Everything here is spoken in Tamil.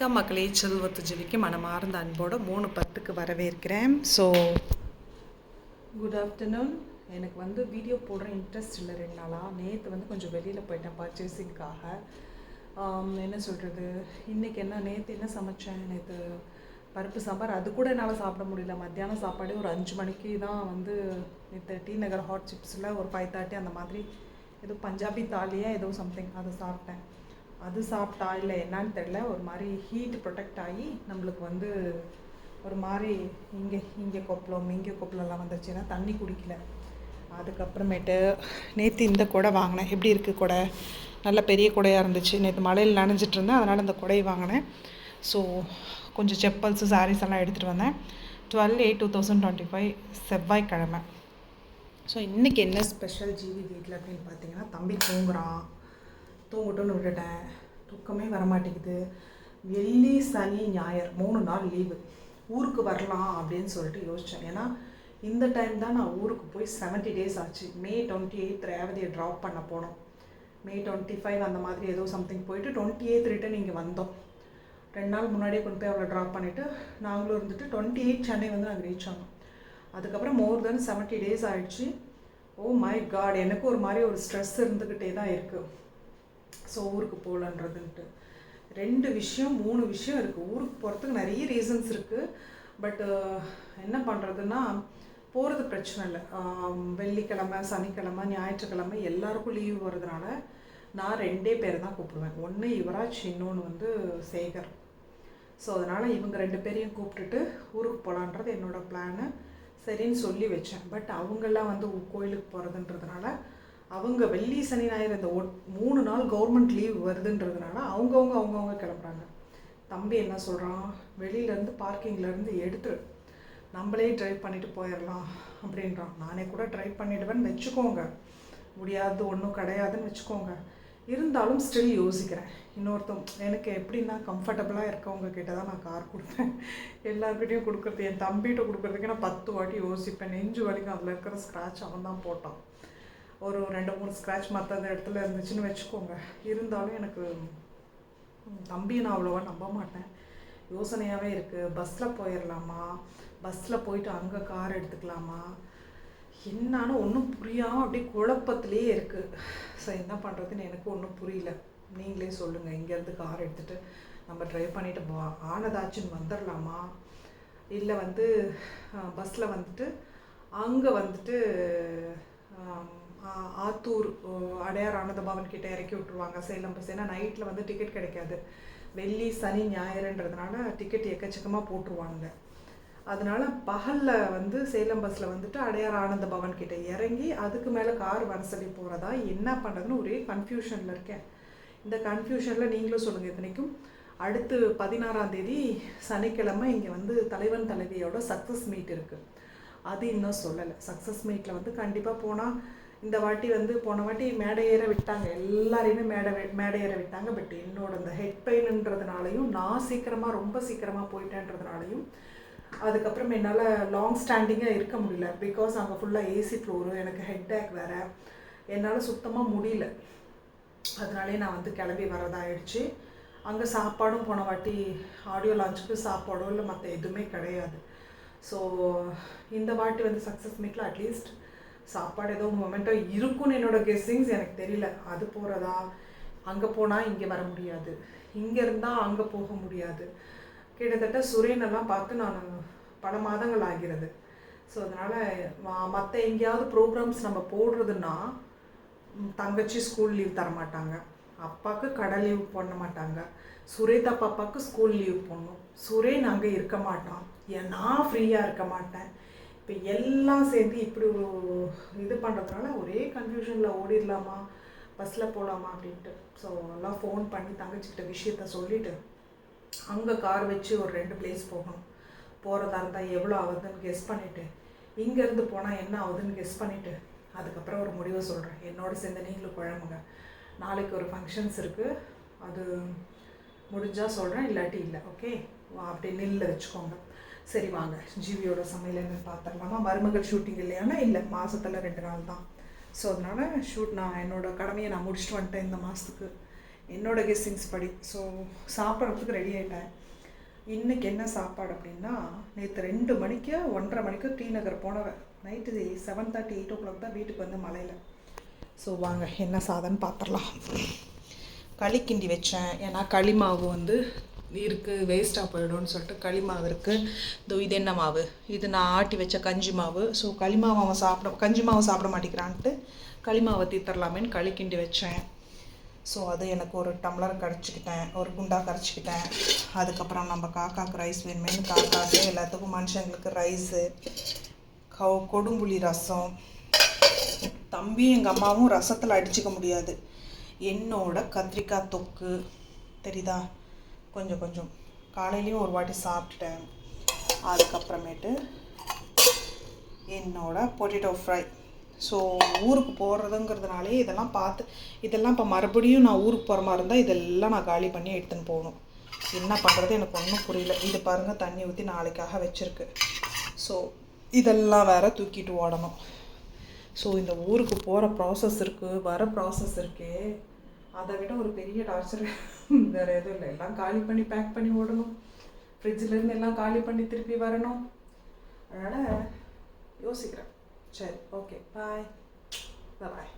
வணக்கம். மக்களே செல்வத்து ஜிவிக்கு மனமார்ந்த அன்போடு மூணு பத்துக்கு வரவேற்கிறேன். ஸோ குட் ஆஃப்டர்நூன் எனக்கு வந்து வீடியோ போடுற இன்ட்ரெஸ்ட் இல்லை ரெண்டு நாளாக நேற்று வந்து கொஞ்சம் வெளியில் போயிட்டேன் பர்ச்சேசிங்க்காக என்ன சொல்கிறது இன்றைக்கி என்ன நேற்று என்ன சமைச்சேன்? நேற்று பருப்பு சாம்பார். அது கூட என்னால் சாப்பிட முடியல. மத்தியானம் சாப்பாடே ஒரு அஞ்சு மணிக்கு தான் வந்து நேற்று டி நகர் ஹாட் சிப்ஸில் ஒரு ஃபைவ் தேர்ட்டி அந்த மாதிரி ஏதோ பஞ்சாபி தாலியாக ஏதோ சம்திங் அதை சாப்பிட்டேன். அது சாப்பிட்டா இல்லை என்னன்னு தெரில ஒரு மாதிரி ஹீட் ப்ரொடெக்ட் ஆகி நம்மளுக்கு வந்து ஒரு மாதிரி இங்கே இங்கே கொப்பளம் இங்கே கொப்பளம்லாம் வந்துருச்சுன்னா தண்ணி குடிக்கல. அதுக்கப்புறமேட்டு நேற்று இந்த குடை வாங்கினேன். எப்படி இருக்குது குடை? நல்ல பெரிய குடையாக இருந்துச்சு. நேற்று மழையில் நனைஞ்சிட்டு இருந்தேன். அதனால் இந்த குடையை வாங்கினேன். ஸோ கொஞ்சம் செப்பல்ஸு சாரீஸ் எல்லாம் எடுத்துகிட்டு வந்தேன். Twelve eight two thousand twenty five செவ்வாய்க்கிழமை. ஸோ இன்றைக்கி என்ன ஸ்பெஷல் ஜிவி வீட்டில் அப்படின்னு பார்த்தீங்கன்னா தம்பி தூங்குறான். தூங்கட்டும்னு விட்டுட்டேன். தூக்கமே வரமாட்டேங்குது. வெள்ளி சனி ஞாயிறு மூணு நாள் லீவு ஊருக்கு வரலாம் அப்படின்னு சொல்லிட்டு யோசித்தேன் ஏன்னா இந்த டைம் தான் நான் ஊருக்கு போய் செவன்ட்டி டேஸ் ஆச்சு. மே டுவெண்ட்டி எயித் ரேவதியை ட்ராப் பண்ண போனோம். மே டுவெண்ட்டி ஃபைவ் அந்த மாதிரி ஏதோ சம்திங் போயிட்டு டுவெண்ட்டி எயித் ரிட்டன் இங்கே வந்தோம். ரெண்டு நாள் முன்னாடியே கொண்டு போய் அவளை ட்ராப் பண்ணிவிட்டு நாங்களும் இருந்துட்டு டுவெண்ட்டி எயிட் சென்னை வந்து நாங்கள் ரீச் ஆனோம். அதுக்கப்புறம் மோர் தென் செவன்ட்டி டேஸ் ஆகிடுச்சு ஓ மை காட் எனக்கு ஒரு மாதிரி ஒரு ஸ்ட்ரெஸ் இருந்துக்கிட்டே தான் இருக்குது ஸோ ஊருக்கு போகலன்றதுன்ட்டு. ரெண்டு விஷயம் மூணு விஷயம் இருக்குது ஊருக்கு போகிறதுக்கு நிறைய ரீசன்ஸ் இருக்குது பட்டு என்ன பண்ணுறதுன்னா போகிறது பிரச்சனை இல்லை. வெள்ளிக்கிழமை சனிக்கிழமை ஞாயிற்றுக்கிழமை எல்லாருக்கும் லீவ் வர்றதுனால நான் ரெண்டே பேர் தான் கூப்பிடுவேன். ஒன்று யுவராஜ் இன்னொன்று வந்து சேகர். ஸோ அதனால் இவங்க ரெண்டு பேரையும் கூப்பிட்டுட்டு ஊருக்கு போகலான்றது என்னோடய பிளானு சரின்னு சொல்லி வச்சேன். பட் அவங்கெல்லாம் வந்து கோயிலுக்கு போகிறதுன்றதுனால அவங்க வெள்ளி சனி ஞாயிறு இந்த மூணு நாள் கவர்மெண்ட் லீவ் வருதுன்றதுனால அவங்கவுங்க அவங்கவுங்க கிளம்புறாங்க. தம்பி என்ன சொல்கிறான் வெளியிலேருந்து பார்க்கிங்லேருந்து எடுத்து நம்மளே ட்ரைவ் பண்ணிட்டு போயிடலாம் அப்படின்றான். நானே கூட ட்ரைவ் பண்ணிடுவேன்னு வச்சுக்கோங்க. முடியாது ஒன்றும் கிடையாதுன்னு வச்சுக்கோங்க. இருந்தாலும் ஸ்டில் யோசிக்கிறேன். இன்னொருத்தவங்க எனக்கு எப்படின்னா கம்ஃபர்டபுளாக இருக்கவங்க கிட்ட தான் நான் கார் கொடுப்பேன். எல்லாருக்கிட்டையும் கொடுக்குறது என் தம்பிகிட்ட கொடுக்குறதுக்கு நான் பத்து வாட்டி யோசிப்பேன். நெஞ்சு வரைக்கும் அதில் இருக்கிற ஸ்க்ராட்ச் அவன் தான் போட்டான். ஒரு ரெண்டு மூணு ஸ்க்ராட்ச் மற்ற இடத்துல இருந்துச்சுன்னு வச்சுக்கோங்க. இருந்தாலும் எனக்கு தம்பி நான் அவ்வளோவா நம்ப மாட்டேன். யோசனையாகவே இருக்குது பஸ்ஸில் போயிடலாமா பஸ்ஸில் போயிட்டு அங்கே கார் எடுத்துக்கலாமா? என்னான்னு ஒன்றும் புரியாமல் அப்படியே குழப்பத்திலே இருக்குது ஸோ என்ன பண்ணுறதுன்னு எனக்கு ஒன்றும் புரியல. நீங்களே சொல்லுங்கள் இங்கேருந்து கார் எடுத்துகிட்டு நம்ம ட்ரைவ் பண்ணிட்டு போ. ஆனதாச்சுன்னு வந்துடலாமா இல்லை வந்து பஸ்ஸில் வந்துட்டு அங்கே வந்துட்டு ஆத்தூர் அடையார் ஆனந்தபவன் கிட்ட இறக்கி விட்ருவாங்க சேலம் பஸ் ஏன்னா நைட்டில் வந்து டிக்கெட் கிடைக்காது. வெள்ளி சனி ஞாயிறுன்றதுனால டிக்கெட் எக்கச்சக்கமாக போட்டுருவாங்க அதனால பகலில் வந்து சேலம் பஸ்ஸில் வந்துட்டு அடையார் ஆனந்த பவன் கிட்ட இறங்கி அதுக்கு மேலே கார் வர சொல்லி போகிறதா என்ன பண்ணுறதுன்னு ஒரே கன்ஃபியூஷனில் இருக்கேன். இந்த கன்ஃபியூஷனில் நீங்களும் சொல்லுங்கள் இத்தனைக்கும். அடுத்து பதினாறாம் தேதி சனிக்கிழமை இங்கே வந்து தலைவன் தலைவியோட சக்ஸஸ் மீட் இருக்குது அது இன்னும் சொல்லலை. சக்ஸஸ் மீட்டில் வந்து கண்டிப்பாக போனால் இந்த வாட்டி வந்து போன வாட்டி மேடை ஏற விட்டாங்க. எல்லாரையுமே மேடை வே- மேடை ஏற விட்டாங்க. பட் என்னோட இந்த ஹெட் பெயின்ன்றதுனாலையும் நான் சீக்கிரமாக ரொம்ப சீக்கிரமாக போயிட்டேன்றதுனாலையும் அதுக்கப்புறம் என்னால் லாங் ஸ்டாண்டிங்காக இருக்க முடியல. பிகாஸ் அங்கே ஃபுல்லாக ஏசி ஃப்ளோரு எனக்கு ஹெட் ஏக் வேறு. என்னால் சுத்தமாக முடியல. அதனாலே நான் வந்து கிளம்பி வரதாயிடுச்சு. அங்கே சாப்பாடும் போன வாட்டி ஆடியோ லான்ச்சுக்கு சாப்பாடோ இல்லை மற்ற எதுவுமே கிடையாது. ஸோ இந்த வாட்டி வந்து சக்ஸஸ் மீட்டில் அட்லீஸ்ட் சாப்பாடு ஏதோ மொமெண்ட்டோ இருக்கும்னு என்னோட கெஸ்ஸிங்ஸ் எனக்கு தெரியல. அது போகிறதா அங்கே போனால் இங்கே வர முடியாது. இங்கே இருந்தால் அங்கே போக முடியாது. கிட்டத்தட்ட சுரேனெல்லாம் பார்த்து நான் பல மாதங்கள் ஆகிறது. ஸோ அதனால் மற்ற எங்கேயாவது ப்ரோக்ராம்ஸ் நம்ம போடுறதுன்னா தங்கச்சி ஸ்கூல் லீவ் தரமாட்டாங்க அப்பாவுக்கு கடை லீவ் பண்ண மாட்டாங்க. சுரேதா பாப்பாவுக்கு ஸ்கூல் லீவ் போடணும். சுரேன் அங்கே இருக்க மாட்டான். ஏன் நான் ஃப்ரீயாக இருக்க மாட்டேன். இப்போ எல்லாம் சேர்ந்து இப்படி ஒரு இது பண்ணுறதுனால ஒரே கன்ஃபியூஷனில் ஓடிடலாமா பஸ்ஸில் போகலாமா அப்படின்ட்டு. ஸோ எல்லாம் ஃபோன் பண்ணி தங்கச்சிக்கிட்ட விஷயத்த சொல்லிவிட்டு அங்கே கார் வச்சு ஒரு ரெண்டு பிளேஸ் போகணும். போகிறதா இருந்தால் எவ்வளோ ஆகுதுன்னு கெஸ் பண்ணிவிட்டு இங்கேருந்து போனால் என்ன ஆகுதுன்னு கெஸ் பண்ணிவிட்டு அதுக்கப்புறம் ஒரு முடிவை சொல்கிறேன் என்னோட சேர்ந்து நீங்களும் குழம்புங்க. நாளைக்கு ஒரு ஃபங்க்ஷன்ஸ் இருக்குது அது முடிஞ்சால் சொல்கிறேன் இல்லாட்டி இல்லை. ஓகே அப்படி நில்ல வச்சுக்கோங்க. சரி வாங்க ஜிவியோட சமையல் என்னன்னு பார்த்துடலாமா? மருமகள் ஷூட்டிங் இல்லையானா? இல்லை மாதத்தில் ரெண்டு நாள் தான். ஸோ அதனால் ஷூட் நான் என்னோட கடமையை நான் முடிச்சுட்டு வந்துட்டேன் இந்த மாதத்துக்கு என்னோட கெஸ்ஸிங்ஸ் படி. ஸோ சாப்பிட்றதுக்கு ரெடி ஆகிட்டேன் இன்றைக்கி என்ன சாப்பாடு அப்படின்னா நேற்று ரெண்டு மணிக்கு ஒன்றரை மணிக்கு டி நகர் போனவன். Night seven thirty eight o'clock தான் வீட்டுக்கு வந்து மலையில். ஸோ வாங்க என்ன சாதம்னு பார்த்துடலாம். களி கிண்டி வச்சேன். ஏன்னா களி மாவு வந்து இருக்குது வேஸ்ட்டாக போயிடும்னு சொல்லிட்டு களிமாவு இருக்குது இதோ இது என்ன மாவு? இது நான் ஆட்டி வச்ச கஞ்சி மாவு. ஸோ களிமாவை அவன் சாப்பிட கஞ்சி மாவு சாப்பிட மாட்டேங்கிறான்ட்டு களிமாவை தீத்தரலாமேன்னு களி கிண்டி வச்சேன். ஸோ அது எனக்கு ஒரு டம்ளர் கரைச்சிக்கிட்டேன் ஒரு குண்டா கரைச்சிக்கிட்டேன். அதுக்கப்புறம் நம்ம காக்காவுக்கு ரைஸ் வேணுமேனு காக்காக்கு எல்லாத்துக்கும் மனுஷங்களுக்கு ரைஸு கவு கொடும்புளி ரசம். தம்பி எங்கள் அம்மாவும் ரசத்தில் அடிச்சுக்க முடியாது. என்னோட கத்திரிக்காய் தொக்கு. தெரியுதா? கொஞ்சம் கொஞ்சம். காலையிலையும் ஒரு வாட்டி சாப்பிட்டுட்டேன். அதுக்கப்புறமேட்டு என்னோடய பொட்டேட்டோ ஃப்ரை ஸோ ஊருக்கு போகிறதுங்கிறதுனாலே இதெல்லாம் பார்த்து இதெல்லாம் இப்போ மறுபடியும் நான் ஊருக்கு போகிற மாதிரி இருந்தால் இதெல்லாம் நான் காலி பண்ணி எடுத்துன்னு போகணும். என்ன பண்ணுறது எனக்கு ஒன்றும் புரியல. இது பாருங்கள் தண்ணி ஊற்றி நாளைக்காக வச்சுருக்கு. ஸோ இதெல்லாம் வேறு தூக்கிட்டு ஓடணும். ஸோ இந்த ஊருக்கு போகிற ப்ராசஸ் இருக்குது வர ப்ராசஸ் இருக்குது அதை விட ஒரு பெரிய டார்ச்சர் வேறு எதுவும் இல்லை. எல்லாம் காலி பண்ணி பேக் பண்ணி ஓடணும். ஃப்ரிட்ஜிலேருந்து எல்லாம் காலி பண்ணி திருப்பி வரணும். அதனால் யோசிக்கிறேன். சரி ஓகே பாய் பாய்